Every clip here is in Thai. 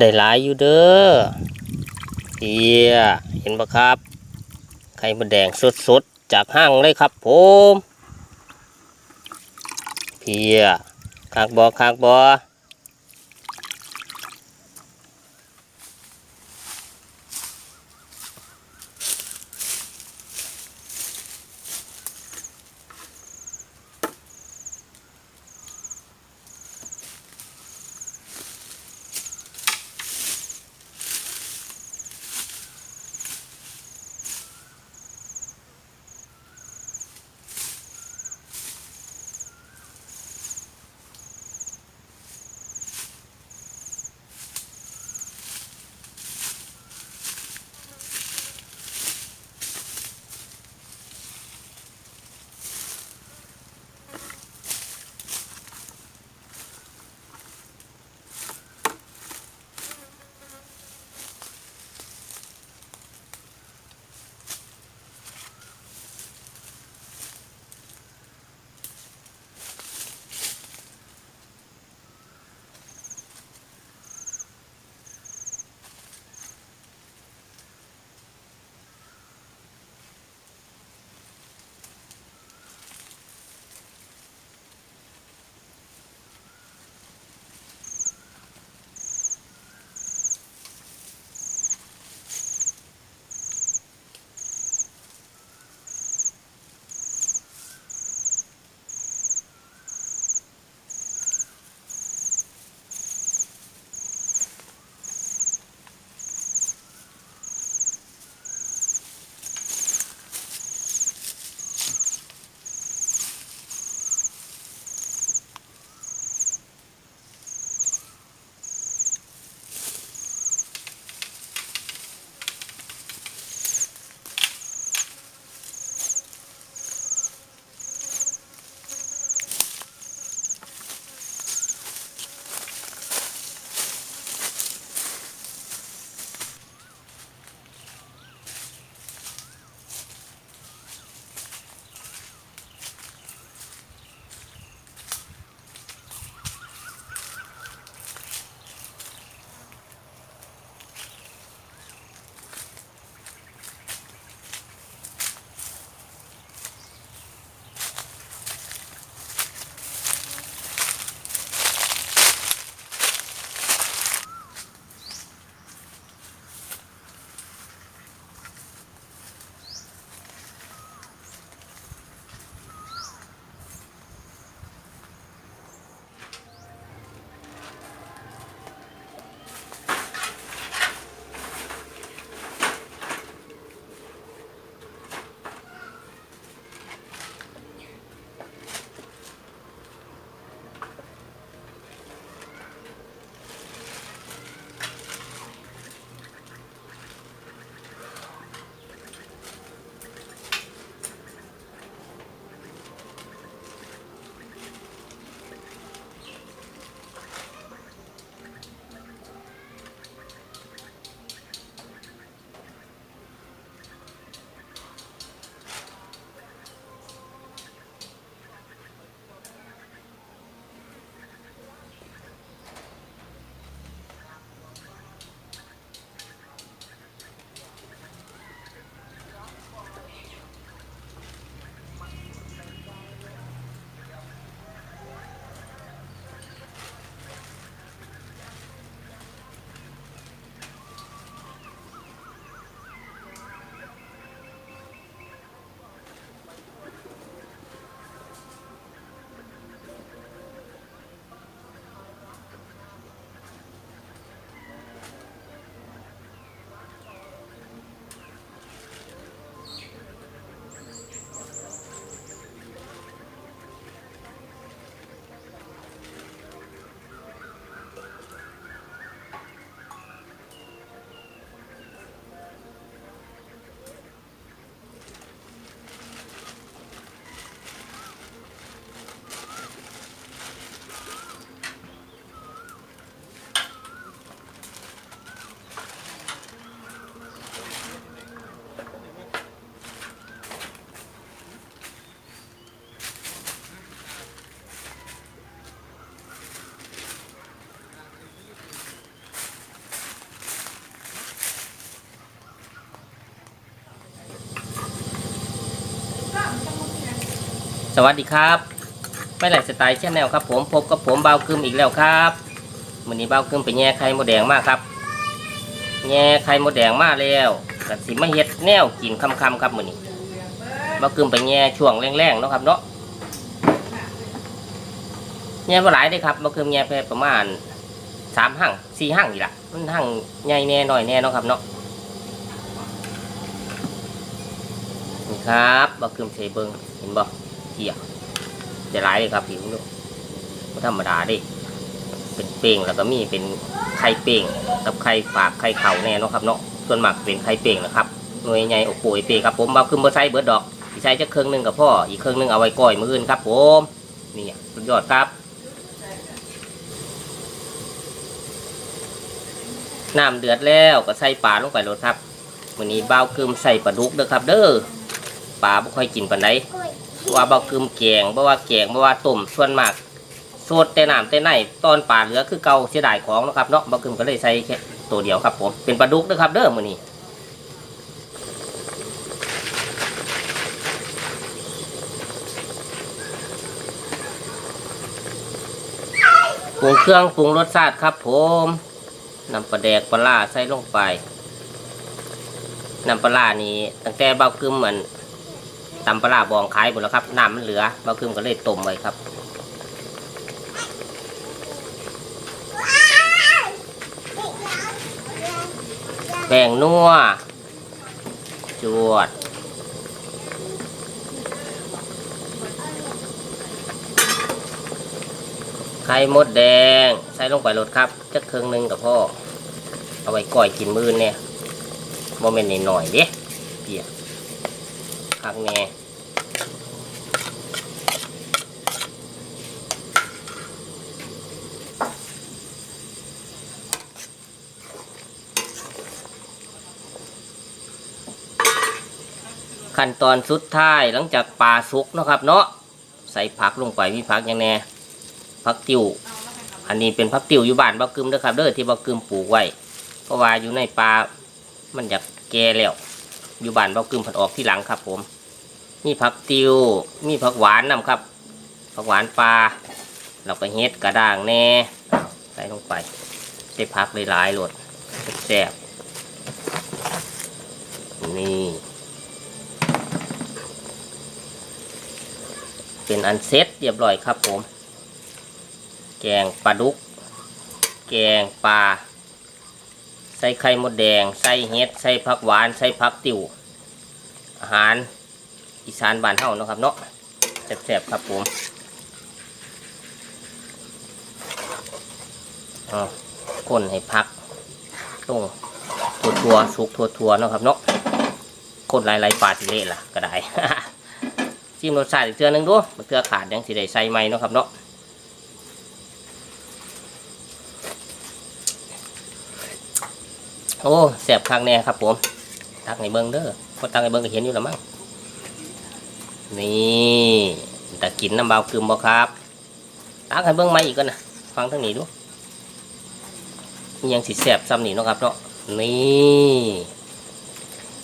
ได้หลายอยู่เด้อเพียเห็นปะครับ ไข่มดแดงสดๆ จากห้างเลยครับผมเพียคากบอคากบอ สวัสดีครับไม่ไหลสไตล์ชแนลครับผมพบกับผมเบาวกึมอีกแล้วครับวันนี้เบาวกึมไปแย่ไข่มดแดงมากครับแย่ไข่มดแดงมากแล้วกสิมาเฮ็ดแนวกินคำๆครับมื้อนี้เบาวกึมไปแย่ช่วงแรงๆเนาะครับเนาะแย่บ่หลายเด้ครับเบาวกึมแย่ไปประมาณสามหั่งสี่หั่งอีกละมันหั่งใหญ่แน่หน่อยแน่เนาะครับเนาะนี่ครับเบาวกึมเทเบิงเห็นบ่ เกี่ยจะร้ายเลยครับผิวดูไม่ธรรมดาดิเป็นเป้งแล้วก็มีเป็นไข่เป้งกับไข่ฝากไข่เข่าแน่เนาะครับเนาะส่วนมากเป็นไข่เป้งนะครับหน่วยใหญ่อกป่วยเป้ครับผมเอาขึ้นมาใส่เบิร์ดดอกที่ใช้จะเครื่องหนึงกับพ่ออีกเครื่องหนึงเอาไว้ก้อยมืออื่นครับผมนี่สุดยอดครับน้ำเดือดแล้วก็ใส่ปลาลงไปเลยครับวันนี้เบ้าวกึมใส่ปลาดุกเด้อครับ เด้อปลาไม่ค่อยกินปานใด ว่าเบากึมแกงบ่ว่าแกงบ่ว่าต้มส่วนมากโซดแต่น้ำแต่ในตอนป่าเหลือคือเก่าเสียดายของนะครับเนาะเบากึมก็เลยใส่แค่ตัวเดียวครับผมเป็นปลาดุกนะครับเด้อมื้อนี้ปรุงเครื่องปรุงรสชาติครับผมนำปลาแดกปลาล่าใส่ลงไปนำปลาล่านี่ตั้งแต่เบากึมเหมือน ตำปลาบองขายหมดแล้วครับน้ำมันเหลือมาคืมก็เลยต้มไว้ครับแป้งนัวจวดไข่มดแดง ใส่ลงไปรดครับจักเครื่องหนึงกับพ่อ เอาไว้ก่อยกินมือเนี่ยโมเมนต์หน่อยเด้เปียก คักแน่ขั้นตอนสุดท้ายหลังจากปลาสุกนะครับเนาะใส่ผักลงไปมีผักอย่างแน่ผักติวอันนี้เป็นผักติวอยู่บ้านบักกึมเด้อครับเด้อที่บักกึมปลูกไว้เพราะว่าอยู่ในปลามันอยากแก่แล้ว อยู่บ้านบักกึมผัดออกที่หลังครับผม มีผักติวมีผักหวานนำครับผักหวานปลาเราก็เฮ็ดกระด้างแน่ใส่ลงไปใส่ผักหลายๆโหลดแซ่บนี่เป็นอันเซ็ตเรียบร้อยครับผม แกงปลาดุก แกงปลา ใส่ไข่มดแดง ใส่เห็ด ใส่ผักหวาน ใส่ผักติวอาหารอีสานบ้านเฮาเนาะครับเนาะแซ่บๆครับผมเอคนให้พักตรงทัวทัวสุกทัวทัวเนาะครับเนาะคนหลายๆปลาสิเละล่ะก็ได้ชิมรสชาติอีกเทือนึงดูเทือขาดยังสิได้ใส่ไหมเนาะครับเนาะ โอ้แซ่บคักแน่ครับผมตักในเบิ้งเด้อคนตักในเบิ้งก็เห็นอยู่แล้วมั้งนี่แต่กินน้ำเบากึมบ่ครับตักให้เบิ้งมาอีกก่อนนะฟังทั้งนี้ดูยังสิแสบซ้ำนี่นะครับเนาะนี่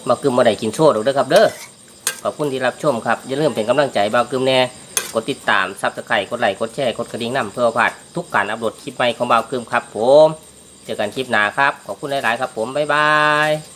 บากึมมาได้กินโชว์ดอกเด้อครับ เด้อขอบคุณที่รับชมครับอย่าลืมเป็นกำลังใจบากึมแน่กดติดตามซับสไครต์กดไลค์กดแชร์กดกระดิ่งนำเพื่อพลาดทุกการอัปโหลดคลิปใหม่ของบากึมครับผม เจอกันคลิปหน้าครับ ขอบคุณหลาย ๆ ครับผม บ๊ายบาย